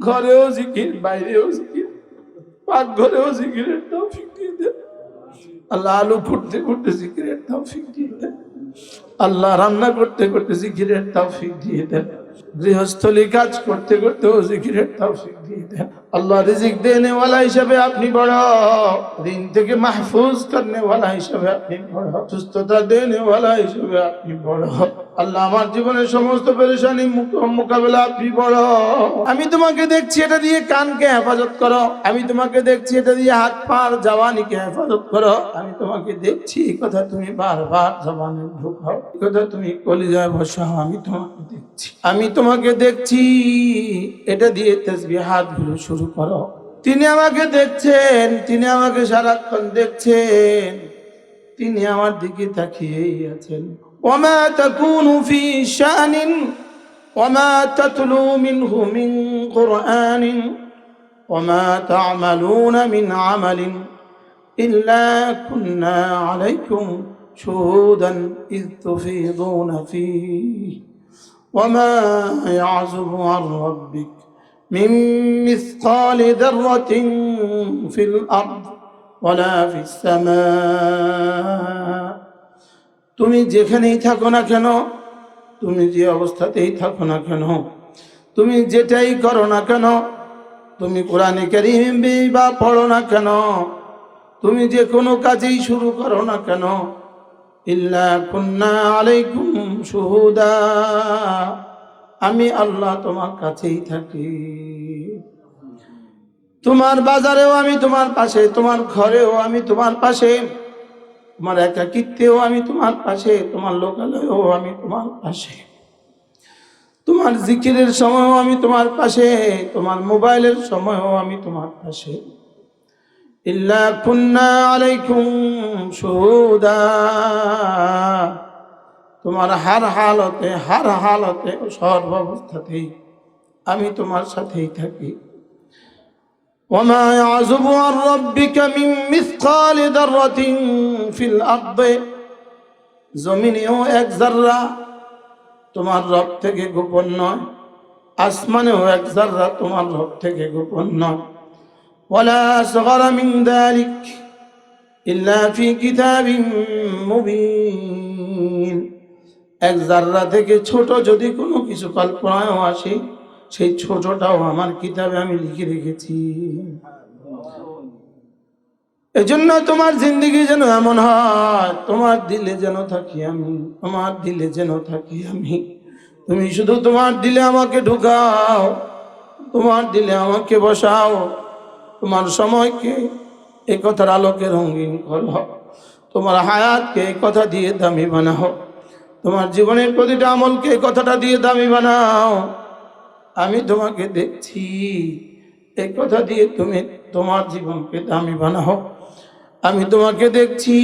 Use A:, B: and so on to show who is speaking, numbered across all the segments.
A: ঘরেও জিকির, বাইরেও জিকির পাক ঘরেও জিকিরের তৌফিক দিয়ে দেন আল্লাহ আলু ফুটতে ফুটতে জিকিরের তৌফিক দিয়ে দেন আল্লাহ রান্না করতে করতে জিকিরের তৌফিক দিয়ে দেন গৃহস্থলী কাজ করতে করতেও জিকিরের তৌফিক আল্লাহ রিজিক দেনে ওয়ালা হিসাবে আপনি বড়। ঋণ থেকে মাহফুজ করনে ওয়ালা হিসাবে আপনি বড়। সুস্থতা দেনে ওয়ালা হিসাবে আপনি বড়। আল্লাহ আমার জীবনের সমস্ত পেরেশানি মোকাবেলা আপনি বড়। আমি তোমাকে দেখছি, এটা দিয়ে কানকে হেফাজত করো। আমি তোমাকে দেখছি, এটা দিয়ে হাত পার জওয়ানিকে হেফাজত করো। আমি তোমাকে দেখছি, এই কথা তুমি বারবার জবানে ঢুকাও। এই কথা তুমি কলিজায় বসাও, আমি তোমাকে দেখছি। আমি তোমাকে দেখছি, এটা দিয়ে তেসবি হাতগুলো শুরু করো তিনি আমাকে দেখছেন তিনি আমাকে সারাক্ষণ দেখছেন তিনি আমার দিকে তাকিয়েই আছেন وما تكون في شأن وما تتلو منه من قرآن وما تعملون من عمل إلا كنا عليكم شهودا إذ تفيضون فيه وما يعزب عن ربك من مثقال ذرة في الأرض ولا في السماء তুমি যেখানেই থাকো না কেন তুমি যে অবস্থাতেই থাকো না কেন তুমি যেটাই করো না কেন তুমি কোরআনে কারিম বা পড়ো না কেন তুমি যে কোনো কাজেই শুরু করো না কেন ইল্লা কুন্না আলাইকুম শুহুদা আমি আল্লাহ তোমার কাছেই থাকি। তোমার বাজারেও আমি তোমার পাশে, তোমার ঘরেও আমি তোমার পাশে, তোমার একাকিত্বেও আমি তোমার পাশে, তোমার লোকালয়েও আমি তোমার পাশে। তোমার জিকিরের সময়ও আমি তোমার পাশে, তোমার মোবাইলের সময়ও আমি তোমার পাশে। ইল্লা কুন্না আলাইকুম শুহুদা। তোমার হার হালতে হার হালতে ও সর্বাবস্থাতেই আমি তোমার সাথেই থাকি وما يعزب عن ربك من مثقال ذرة في الأرض জমিনেও এক জাররা তোমার রব থেকে গোপন নয় আসমানেও এক জাররা তোমার রব থেকে গোপন নয় ولا أصغر من ذلك إلا في كتاب مبين এক জাররা থেকে ছোট যদি কোনো কিছু কল্পনায়ও আসে, সেই ছোটটাও আমার কিতাবে আমি লিখে রেখেছি। এজন্য তোমার জিন্দগি যেন এমন হয়, তোমার দিলে যেন থাকি আমি, তোমার দিলে যেন থাকি আমি। তুমি শুধু তোমার দিলে আমাকে ঢুকাও, তোমার দিলে আমাকে বসাও, তোমার সময়কে এ কথার আলোকে রঙিন করো, তোমার হায়াতকে কথা দিয়ে দামি বানাও। তোমার জীবনের প্রতিটা আমলকে কথাটা দিয়ে দামি বানাও। আমি তোমাকে দেখছি, এই কথা দিয়ে তুমি তোমার জীবনকে দামি বানাও। আমি তোমাকে দেখছি,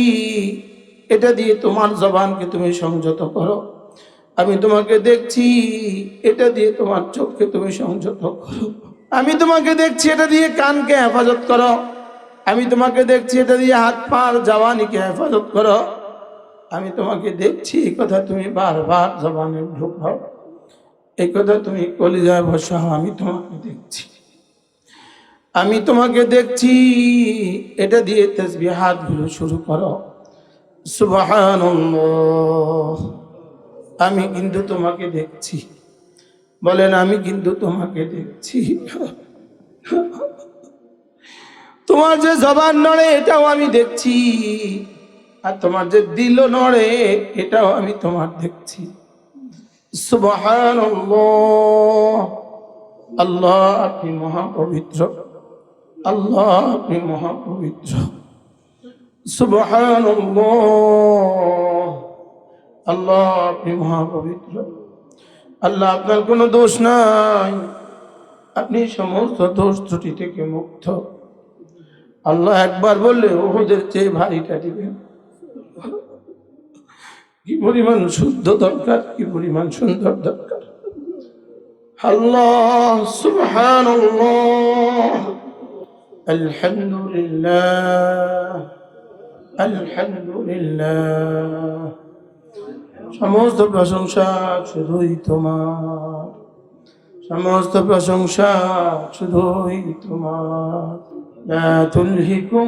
A: এটা দিয়ে তোমার জবানকে তুমি সংযত করো। আমি তোমাকে দেখছি, এটা দিয়ে তোমার চোখকে তুমি সংযত করো। আমি তোমাকে দেখছি, এটা দিয়ে কানকে হেফাজত করো। আমি তোমাকে দেখছি, এটা দিয়ে হাত পার জওয়ানিকে হেফাজত করো। আমি তোমাকে দেখছি, এই কথা তুমি বারবার জবানে ঢুকাও। এই কথা তুমি কলিজায় বসাও, আমি তোমাকে দেখছি। আমি তোমাকে দেখছি, এটা দিয়ে তেসবি হাতগুলো শুরু করো। সুবাহান আমি কিন্তু তোমাকে দেখছি। বলেন, আমি কিন্তু তোমাকে দেখছি। তোমার যে জবান নড়ে, এটাও আমি দেখছি। আর তোমার যে দিল নড়ে, এটাও আমি তোমার দেখছি। আল্লাহ আপনি মহাপবিত্র। আল্লাহ আপনি মহাপবিত্র। সুবহান আল্লাহ আপনি মহাপবিত্র। আল্লাহ, আপনার কোনো দোষ নাই। আপনি সমস্ত দোষ ত্রুটি থেকে মুক্ত। আল্লাহ একবার বললে ওদের চেয়ে ভারীটা দিবেন। কি পরিমাণ শুদ্ধ দরকার কি পরিমাণ সুন্দর দরকার আল্লাহ সুবহানাল্লাহ আলহামদুলিল্লাহ আলহামদুলিল্লাহ সমস্ত প্রশংসা শুধুই তোমার সমস্ত প্রশংসা শুধুই তোমার لا تلهكم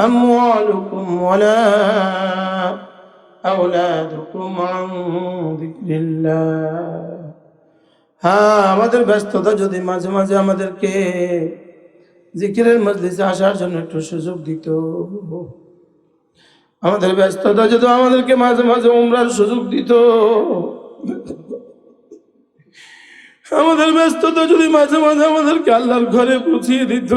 A: أموالكم ولا أولادكم عن ذكر الله হ্যাঁ আমাদের ব্যস্ততা যদি মাঝে মাঝে আমাদেরকে জিকিরের মজলিসে আসার জন্য একটু সুযোগ দিত আমাদের ব্যস্ততা যদি আমাদেরকে মাঝে মাঝে উমরার সুযোগ দিত আমাদের ব্যস্ততা যদি মাঝে মাঝে আমাদেরকে আল্লাহর ঘরে পৌঁছিয়ে দিত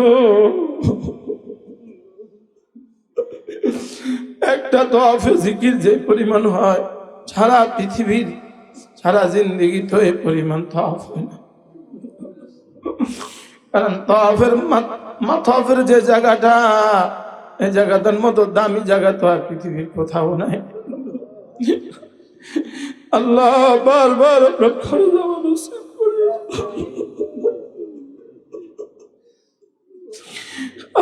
A: একটা তো জিকির যে পরিমাণ হয়, সারা পৃথিবীর, সারা জিন্দিগি তো এই পরিমাণ তফ হয় না। কারণ তফের মাথফের যে জায়গাটা এই জায়গাটার মতো দামি জায়গা তো আর পৃথিবীর কোথাও নাই। আল্লাহ বারবার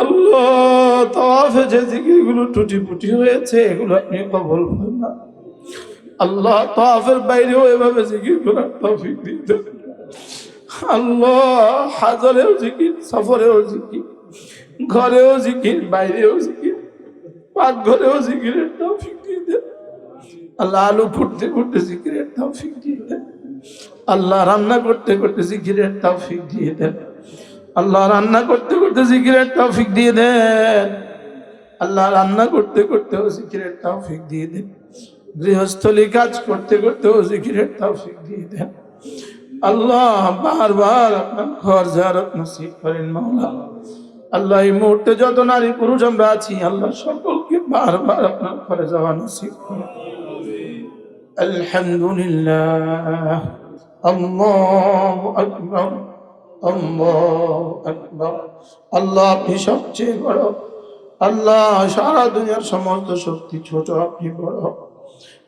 A: আল্লাহ তাওয়াফে যে জিকিরগুলো টুটি ফুটি হয়েছে, এগুলো আপনি কবল করেন না। আল্লাহ তাওয়াফের বাইরেও এভাবে জিকির করার তৌফিক দিতে আল্লাহ হাজারেও জিকির, সফরেও জিকির, ঘরেও জিকির, বাইরেও জিকির পাকঘরেও জিকিরের তৌফিক দিয়ে দেন। আল্লাহ আলু ফুটতে ফুটতে জিকিরের তৌফিক দিয়ে দেন। আল্লাহ রান্না করতে করতে জিকিরের তৌফিক দিয়ে দেন। আল্লাহ রান্না করতে করতে জিকিরের তৌফিক দিয়ে দেন। আল্লাহ রান্না করতে করতেও জিকিরের তৌফিক দিয়ে দেন। গৃহস্থলী কাজ করতে করতেও জিকিরের তৌফিক দিয়ে দেন। আল্লাহ বারবার আপনার ঘর জারত নসিব করেন মাওলা। আল্লাহ এই মুহূর্তে যত নারী পুরুষ আমরা আছি, আল্লাহ সকলকে বারবার আপনার ঘরে যাওয়া নসিব করেন। আলহামদুলিল্লাহ। আল্লাহ আকবর। আল্লাহ আপনি সবচেয়ে বড়। আল্লাহ সারা দুনিয়ার সমস্ত শক্তি ছোট, আপনি বড়।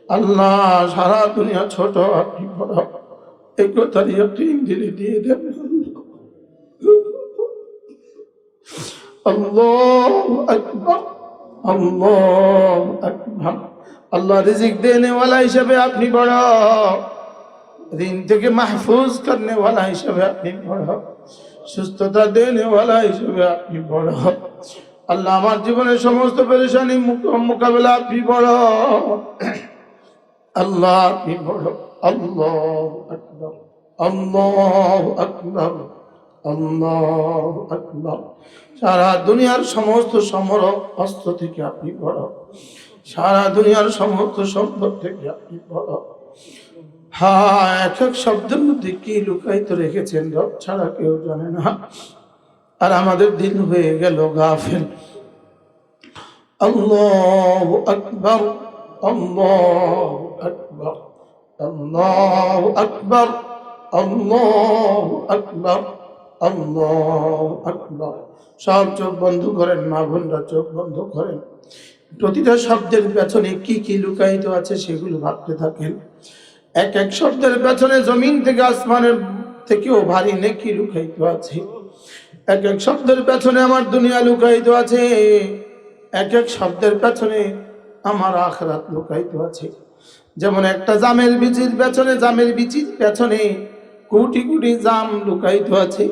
A: আল্লাহ সারা দুনিয়া ছোট, আপনি বড়। এই কথার ইয়কিন দিয়ে দেন। আল্লাহ আকবর। আল্লাহ রিজিক দেনে ওয়ালা হিসাবে আপনি বড়। ঋণ থেকে মাহফুজ করনে ওয়ালা হিসাবে আপনি বড় সুস্থতা দেনে ওয়ালা হিসাবে আপনি বড় আল্লাহ আমার জীবনের সমস্ত পেরেশানি মোকাবেলা আপনি বড় আল্লাহ আপনি বড় আল্লাহ আকবর। আল্লাহ আকবর। আল্লাহ আকবর। সারা দুনিয়ার সমস্ত সমর অস্ত্র থেকে আপনি বড় সারা দুনিয়ার সমস্ত সম্পদ থেকে আপনি বড় হ্যাঁ এক এক শব্দের মধ্যে কি লুকায়িত রেখেছেন? রব ছাড়া কেউ জানে না। আর আমাদের দিন হয়ে গেল গাফেল। আকবর, আল্লাহ আকবর, আল্লাহ সব চোখ বন্ধ করেন, মা বোনরা চোখ বন্ধ করেন। প্রতিটা শব্দের পেছনে কি কি লুকায়িত আছে সেগুলো ভাবতে থাকেন। এক এক শব্দের পেছনে জমিন থেকে আসমানের থেকেও ভারী নেকি লুকায়িত আছে। এক এক শব্দের পেছনে আমার দুনিয়া লুকায়িত আছে। এক এক শব্দের পেছনে আমার আখরাত লুকায়িত আছে। যেমন একটা জামের বিচির পেছনে, জামের বিচির পেছনে কোটি কোটি জাম লুকায়িত আছে।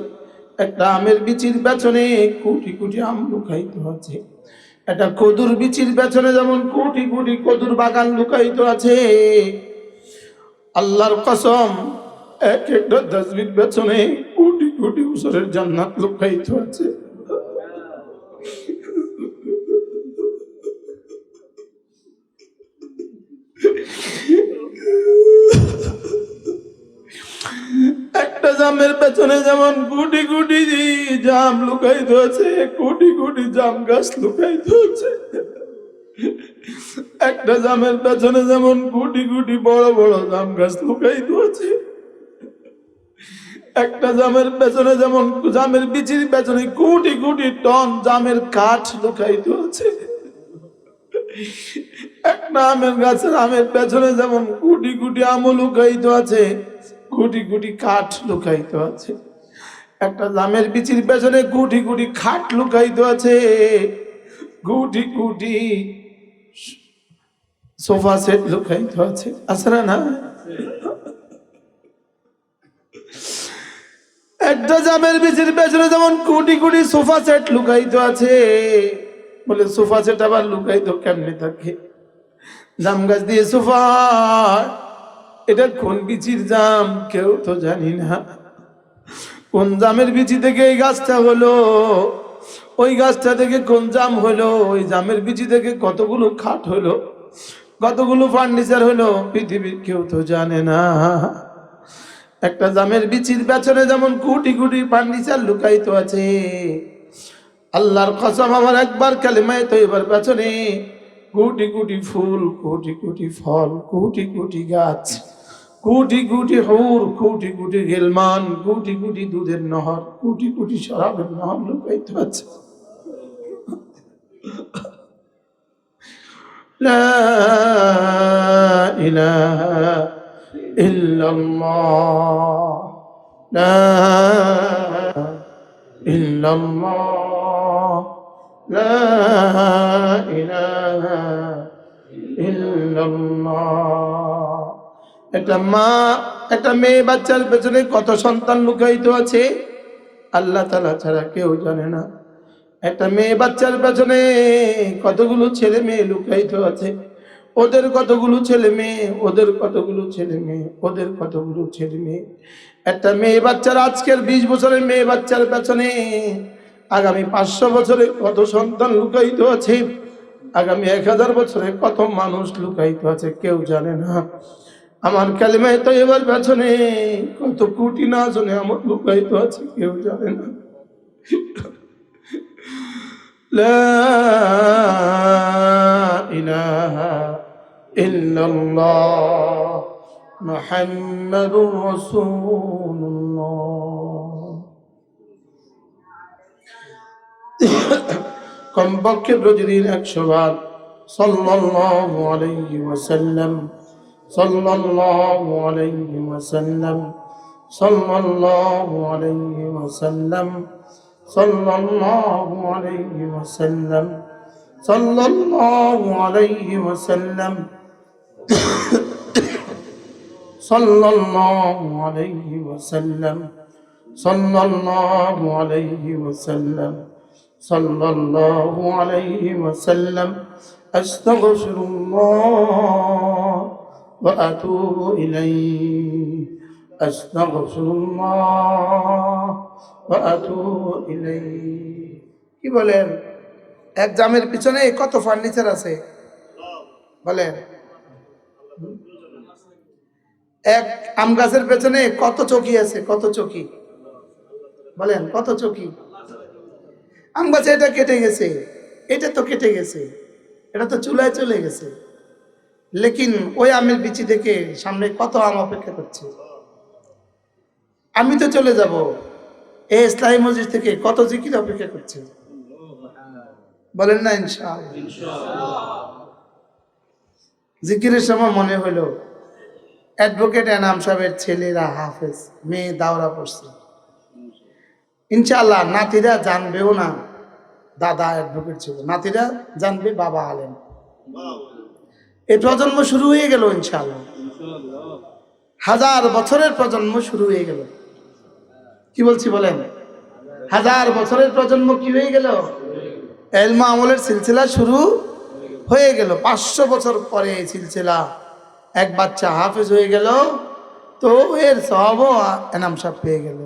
A: একটা আমের বিচির পেছনে কোটি কোটি আম লুকায়িত আছে। একটা কদুর বিচির পেছনে যেমন কোটি কোটি কদুর বাগান লুকায়িত আছে। আল্লাহর কসম, এক একটা তসবির পেছনে কোটি কোটি বছরের জান্নাত লুকায়িত আছে। একটা জামের পেছনে যেমন কোটি কোটি জাম কোটি কোটি জাম গাছ একটা জামের পেছনে যেমন কোটি কোটি বড় বড় জাম গাছ লুকাইতে আছে একটা জামের পেছনে যেমন জামের বিচির পেছনে কোটি কোটি টন জামের কাঠ লুকাইতে আছে একটা আমের গাছের আমের পেছনে যেমন কোটি কোটি আমল লুকাইতে আছে কোটি কোটি কাঠ লুকাইত আছে একটা জামের বিচির পেছনে কোটি কোটি খাট লুকাইত আছে কোটি কোটি সোফা সেট লুকাইত আছে আছে না একটা জামের বিচির পেছনে যেমন কোটি কোটি সোফা সেট লুকাইতো আছে বলে সোফা সেট আবার লুকাইতো কেমনে থাকে জাম গাছ দিয়ে সোফা এটা কোন বিচির জাম কেউ তো জানি না কোন জামের বিচি থেকে এই গাছটা হলো ওই গাছটা থেকে কোন জাম হলো ওই জামের বিচি থেকে কতগুলো খাট হলো কতগুলো ফার্নিচার হলো? পৃথিবীর কেউ তো জানে না। একটা জামের বিচির পেছনে যেমন কোটি কোটি ফার্নিচার লুকাইতো আছে। আল্লাহর কসম আমার একবার কালেমায় তো এবার পেছনে কোটি কোটি ফুল, কোটি কোটি ফল, কোটি কোটি গাছ, কোটি কোটি হৌর, কোটি কোটি গেলমান, কোটি কোটি দুধের নহর, কোটি কোটি শরাবের নহর লুকাইতে আছে। لا إله إلا الله لا إلا الله لا إله إلا الله একটা মা একটা মেয়ে বাচ্চার পেছনে কত সন্তান লুকায়িত আছে আল্লাহ তালা ছাড়া কেউ জানে না একটা মেয়ে বাচ্চার পেছনে কতগুলো ছেলে মেয়ে লুকায়িত আছে? ওদের কতগুলো ছেলে মেয়ে? ওদের কতগুলো ছেলে মেয়ে? ওদের কতগুলো ছেলে মেয়ে? একটা মেয়ে বাচ্চার আজকের বিশ বছরের মেয়ে বাচ্চার পেছনে আগামী পাঁচশো বছরে কত সন্তান লুকায়িত আছে? আগামী এক হাজার বছরে কত মানুষ লুকায়িত আছে কেউ জানে না। আমার কালিমায় তো এবার পেছনে কত কোটি না জনে আমার লুকায়িত আছে কেউ জানে না। لا إله إلا الله محمد رسول الله কমপক্ষে প্রতিদিন একশো বার সাল্লাল্লাহু আলাইহি ওয়াসাল্লাম সাল্লাল্লাহু আলাইহি ওয়াসাল্লাম সাল্লাল্লাহু আলাইহি ওয়াসাল্লাম صلى الله عليه وسلم. صلى الله عليه وسلم. صلى الله عليه وسلم. صلى الله عليه وسلم. صلى الله عليه وسلم. أستغفر الله وأتوب إليه. কি বলেন? এক জামের পিছনে কত ফার্নিচার আছে? বলেন। এক আম গাছের পেছনে কত চকি আছে? কত চকি? বলেন, কত চকি? আম গাছে এটা কেটে গেছে। এটা তো কেটে গেছে। এটা তো চুলায় চলে গেছে। লেকিন ওই আমের বিচি থেকে সামনে কত আম অপেক্ষা করছে? আমি তো চলে যাব। এই ইসলামী মসজিদ থেকে কত জিকির অপেক্ষা করছে বলেন না, ইনশাআল্লাহ। জিকিরের সময় মনে হলো, অ্যাডভোকেট এনাম সাহেবের ছেলেরা হাফেজ, মেয়ে দাওরা পড়ছে। ইনশাআল্লাহ, নাতিরা জানবেও না দাদা অ্যাডভোকেট ছিল। নাতিরা জানবে, বাবা আলেম। এই প্রজন্ম শুরু হয়ে গেল ইনশাল্লাহ হাজার বছরের প্রজন্ম শুরু হয়ে গেল। কি বলছি বলেন? হাজার বছরের প্রজন্ম কি হয়ে গেল? এলমা আমলের সিলসিলা শুরু হয়ে গেল। পাঁচশো বছর পরে এই সিলসিলা। এক বাচ্চা হাফেজ হয়ে গেল। তো এর সব এনাম সাহেব পেয়ে গেল।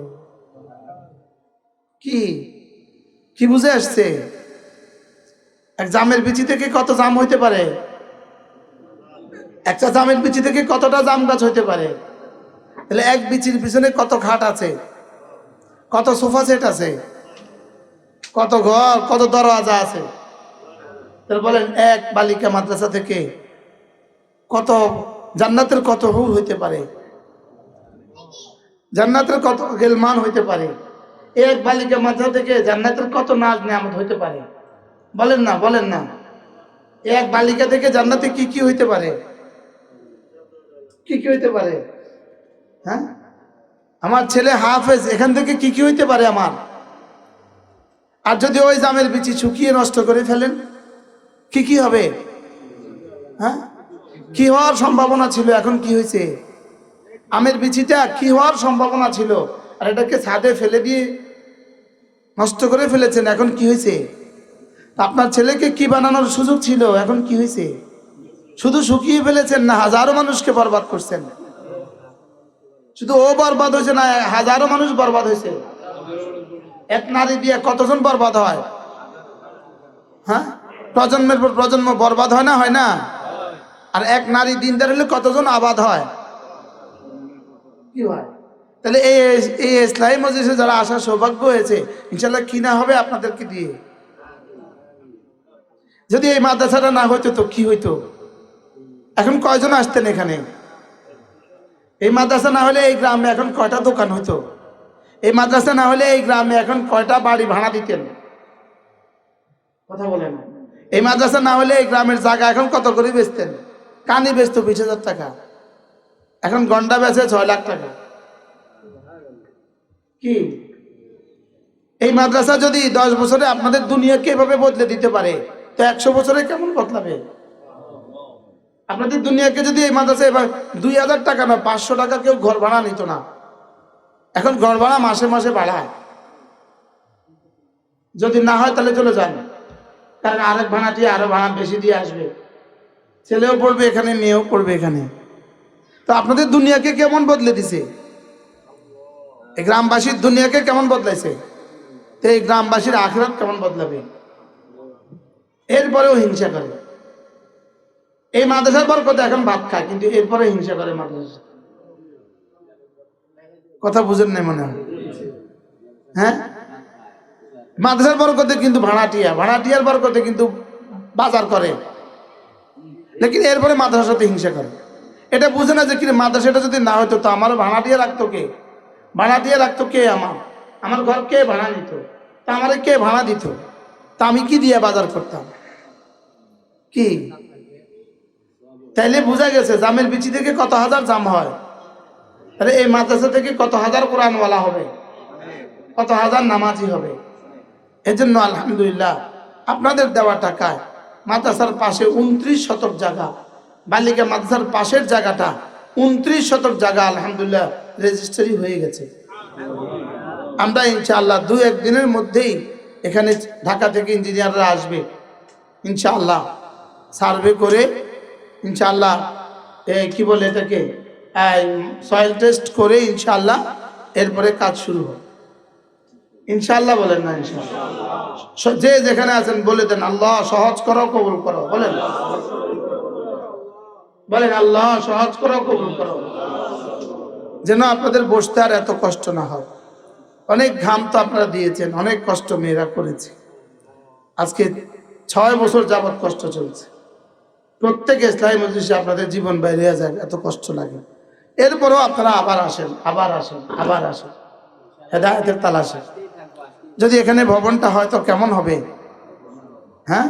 A: কি? কি বুঝে আসছে? এক জামের বিচি থেকে কত জাম হইতে পারে? একটা জামের বিচি থেকে কতটা জাম গাছ হইতে পারে? তাহলে এক বিচির পিছনে কত খাট আছে? কত সোফা সেট আছে? কত ঘর, কত দরওয়াজা আছে? তাহলে বলেন, এক বালিকা মাদ্রাসা থেকে কত, জান্নাতের কত হুর হইতে পারে? জান্নাতের কত গেলমান হইতে পারে? এক বালিকা মাদ্রাসা থেকে জান্নাতের কত নাজ নেয়ামত হইতে পারে? বলেন না বলেন না। এক বালিকা থেকে জান্নাতে কি কি হইতে পারে? কি কি হইতে পারে? হ্যাঁ? আমার ছেলে হাফেজ, এখান থেকে কি কি হইতে পারে আমার? আর যদি ওই জামের বিচি শুকিয়ে নষ্ট করে ফেলেন, কি কি হবে? হ্যাঁ? কি হওয়ার সম্ভাবনা ছিল? এখন কি হয়েছে আমের বিচিটা কি হওয়ার সম্ভাবনা ছিল? আর এটাকে ছাদে ফেলে দিয়ে নষ্ট করে ফেলেছেন, এখন কি হয়েছে আপনার ছেলেকে কি বানানোর সুযোগ ছিল? এখন কি হয়েছে শুধু শুকিয়ে ফেলেছেন না, হাজারো মানুষকে বরবাদ করছেন। শুধু ও বরবাদ হয়েছে না, হাজারো মানুষ বরবাদ হয়েছে। এক নারী দিয়ে কতজন বরবাদ হয়? হ্যাঁ? প্রজন্মের পর প্রজন্ম বরবাদ হয় না হয় না? আর এক নারী দিনদার হলে কতজন আবাদ হয়? কি হয়? তাহলে এই এই ইসলামী মজলিসে যারা আসার সৌভাগ্য হয়েছে ইনশাল্লাহ কি না হবে আপনাদেরকে দিয়ে। যদি এই মাদ্রাসাটা না হইতো, তো কি হইতো? এখন কয়জন আসতেন এখানে? এই মাদ্রাসা না হলে এই গ্রামে এখন কয়টা দোকান হতো? এই মাদ্রাসা না হলে এই গ্রামে এখন কয়টা বাড়ি ভাড়া দিতেন? কথা বলেন। এই মাদ্রাসা না হলে এই গ্রামের জায়গা এখন কত করে বেচতেন? কানি বেচত বিশ হাজার টাকা। এখন গন্ডা বেচে ছয় লাখ টাকা। কি? এই মাদ্রাসা যদি দশ বছরে আপনাদের দুনিয়াকে এভাবে বদলে দিতে পারে তো একশো বছরে কেমন বদলাবে? আপনাদের দুনিয়াকে যদি এই মাদ্রাসা এবার দুই হাজার টাকা না, পাঁচশো টাকা কেউ ঘর ভাড়া নিত না। এখন ঘর ভাড়া মাসে মাসে বাড়ায়। যদি না হয় তাহলে চলে যান। কারণ আরেক ভাড়াটি আরও ভাড়া বেশি দিয়ে আসবে। ছেলেও পড়বে এখানে, মেয়েও পড়বে এখানে। তো আপনাদের দুনিয়াকে কেমন বদলে দিছে? এই গ্রামবাসীর দুনিয়াকে কেমন বদলাইছে? তো এই গ্রামবাসীর আখরাত কেমন বদলাবে? এরপরেও হিংসা করে। এই মাদ্রাসার বরকতে এখন ভাত খায়, কিন্তু এরপরে হিংসা করে মাদ্রাসা। কথা বুঝেন নাই মনে হয়? হ্যাঁ? মাদ্রাসার বরকতে কিন্তু ভাড়াটিয়া, ভাড়াটিয়ার বরকতে কিন্তু বাজার করে। লেকিন এরপরে মাদ্রাসার সাথে হিংসা করে। এটা বুঝে না যে কি মাদ্রাসাটা যদি না হতো তো আমার ভাড়াটিয়া রাখতো কে? ভাড়াটিয়া রাখতো কে আমার? আমার ঘর কে ভাড়া নিত? তা আমারে কে ভাড়া দিত? তা আমি কি দিয়ে বাজার করতাম? কি? তাইলে বোঝা গেছে, জামের বিচি থেকে কত হাজার জাম হয়। আরে এই মাদ্রাসা থেকে কত হাজার কোরআনওয়ালা হবে, কত হাজার নামাজি হবে। এজন্য আলহামদুলিল্লাহ, আপনাদের দেওয়া টাকায় মাদ্রাসার পাশে উনত্রিশ শতক জায়গা, বালিকা মাদ্রাসার পাশের জায়গাটা উনত্রিশ শতক জায়গা আলহামদুলিল্লাহ রেজিস্ট্রি হয়ে গেছে। আমরা ইনশাআল্লাহ দু একদিনের মধ্যেই এখানে ঢাকা থেকে ইঞ্জিনিয়াররা আসবে। ইনশাআল্লাহ সার্ভে করে ইনশাআল্লাহ। এ কি বলে এটাকে? সয়েল টেস্ট করে ইনশাআল্লাহ এরপরে কাজ শুরু হবে। ইনশাআল্লাহ বলেন না ইনশাআল্লাহ। স- যে যেখানে আছেন বলে দেন, আল্লাহ সহজ করো, কবুল করো, বলেন। বলেন, আল্লাহ সহজ করো, কবুল করো। যেন আপনাদের বসতে আর এত কষ্ট না হয়। অনেক ঘাম তো আপনারা দিয়েছেন, অনেক কষ্ট মেয়েরা করেছে। আজকে ছয় বছর যাবৎ কষ্ট চলছে। প্রত্যেক ইসলামী মজলিসে আপনাদের জীবন বাইরে যায় এত কষ্ট লাগে। এরপরেও আপনারা আবার আসেন আবার আসেন আবার আসেন। হেদায়তের তালাশে। যদি এখানে ভবনটা হয় তো কেমন হবে? হ্যাঁ?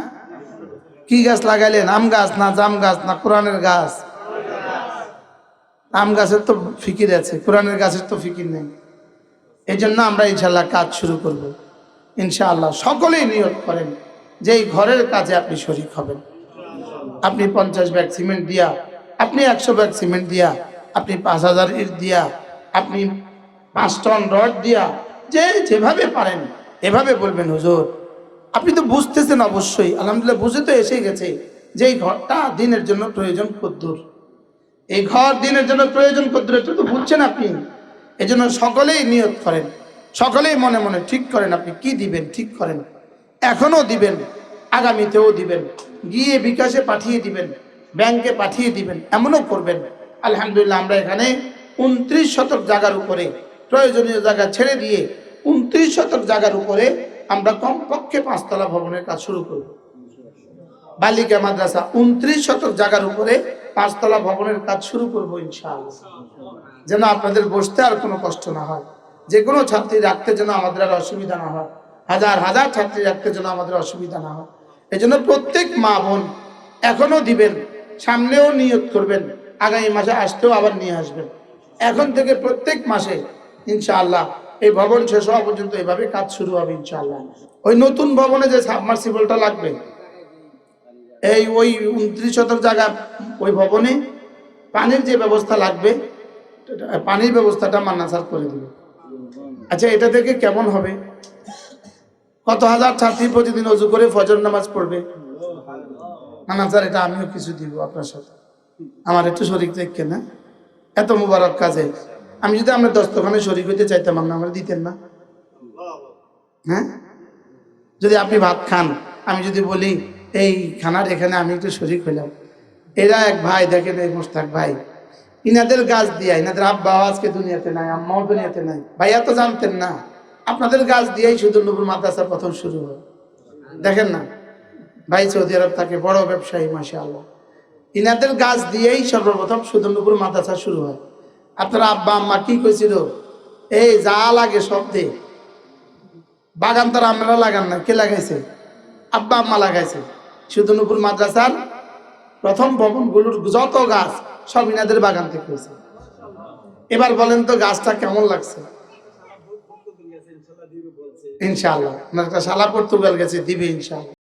A: কি গাছ লাগাইলেন? আম গাছ না জাম গাছ না কোরআনের গাছ? আম গাছের তো ফিকির আছে, কোরআনের গাছের তো ফিকির নেই। এই জন্য আমরা ইনশাল্লাহ কাজ শুরু করব। ইনশাআল্লাহ সকলেই নিয়োগ করেন। যে এই ঘরের কাজে আপনি শরিক হবেন। আপনি পঞ্চাশ ব্যাগ সিমেন্ট দিয়া, আপনি একশো ব্যাগ সিমেন্ট দিয়া, আপনি পাঁচ হাজার ইট দিয়া, আপনি পাঁচ টন রড দিয়া, যে যেভাবে পারেন, এভাবে বলবেন, হুজুর, আপনি তো বুঝতেছেন অবশ্যই, আলহামদুলিল্লাহ বুঝে তো এসে গেছে যে এই ঘরটা দিনের জন্য প্রয়োজন কদ্দুর। এই ঘর দিনের জন্য প্রয়োজন কদ্দুর, এটা তো বুঝছেন আপনি। এই জন্য সকলেই নিয়ত করেন, সকলেই মনে মনে ঠিক করেন আপনি কি দিবেন, ঠিক করেন। এখনও দিবেন, আগামীতেও দিবেন। গিয়ে বিকাশে পাঠিয়ে দিবেন, ব্যাংকে পাঠিয়ে দিবেন, এমনও করবেন। আলহামদুলিল্লাহ, আমরা এখানে উনত্রিশ শতক জায়গার উপরে, প্রয়োজনীয় জায়গা ছেড়ে দিয়ে উনত্রিশ শতক জায়গার উপরে আমরা কমপক্ষে পাঁচতলা ভবনের কাজ শুরু করব। বালিকা মাদ্রাসা, উনত্রিশ শতক জায়গার উপরে পাঁচতলা ভবনের কাজ শুরু করব ইনশাআল্লাহ। যেন আপনাদের বসতে আর কোনো কষ্ট না হয়। যে কোনো ছাত্রী রাখতে যেন আমাদের আর অসুবিধা না হয়। হাজার হাজার ছাত্রী রাখতে যেন আমাদের অসুবিধা না হয়। এই জন্য প্রত্যেক মা বোন এখনও দিবেন, সামনেও নিয়ত করবেন, আগামী মাসে আসতেও আবার নিয়ে আসবেন। এখন থেকে প্রত্যেক মাসে ইনশাআল্লাহ এই ভবন শেষ হওয়া পর্যন্ত এভাবে কাজ শুরু হবে ইনশাআল্লাহ। ওই নতুন ভবনে যে সাবমার্সিবলটা লাগবে, এই ওই উনত্রিশ শতক জায়গা ওই ভবনে পানির যে ব্যবস্থা লাগবে, পানির ব্যবস্থাটা মান্না স্যার করে দিবে। আচ্ছা এটা থেকে কেমন হবে? কত হাজার ছাত্রী প্রতিদিন অজু করে ফজর নামাজ পড়বে? না স্যার, এটা আমিও কিছু দিব আপনার সাথে। আমার একটু শরিক দেখকে না। এত মুবারক কাজে। আমি যদি আপনার দস্তখানে শরিক হইতে চাইতাম, আপনি আমার দিতেন না। হ্যাঁ? যদি আপনি ভাত খান, আমি যদি বলি, এই খানার এখানে আমি একটু শরিক হইলাম। এরা এক ভাই, দেখেন এই মোস্তাক ভাই। ইনাদের গাছ দিয়া ইনাদের আব্বাও আজকে দুনিয়াতে নাই, আম্মাও দুনিয়াতে নাই। ভাইয়া তো জানতেন না। আপনাদের গাছ দিয়েই শুধু নবুর মাদ্রাসা প্রথম শুরু হয়। দেখেন না, ভাই সৌদি আরব থাকে, বড় ব্যবসায়ী মাসে আল্লাহ ইনাদের গাছ দিয়েই সর্বপ্রথম সুদনপুর মাদ্রাসা শুরু হয়। আপনার আব্বা, আম্মা কি কইছিল? এই যা লাগে সব দে। বাগান তার আমরা লাগান না, কে লাগাইছে? আব্বা, আম্মা লাগাইছে। সুদনপুর মাদ্রাসার প্রথম ভবনগুলোর যত গাছ সব ইনাদের বাগান থেকে হয়েছে। এবার বলেন তো গাছটা কেমন লাগছে? ইনশাআল্লাহ। ওনার একটা শালা পর্তুগাল গেছে দিবে ইনশাআল্লাহ।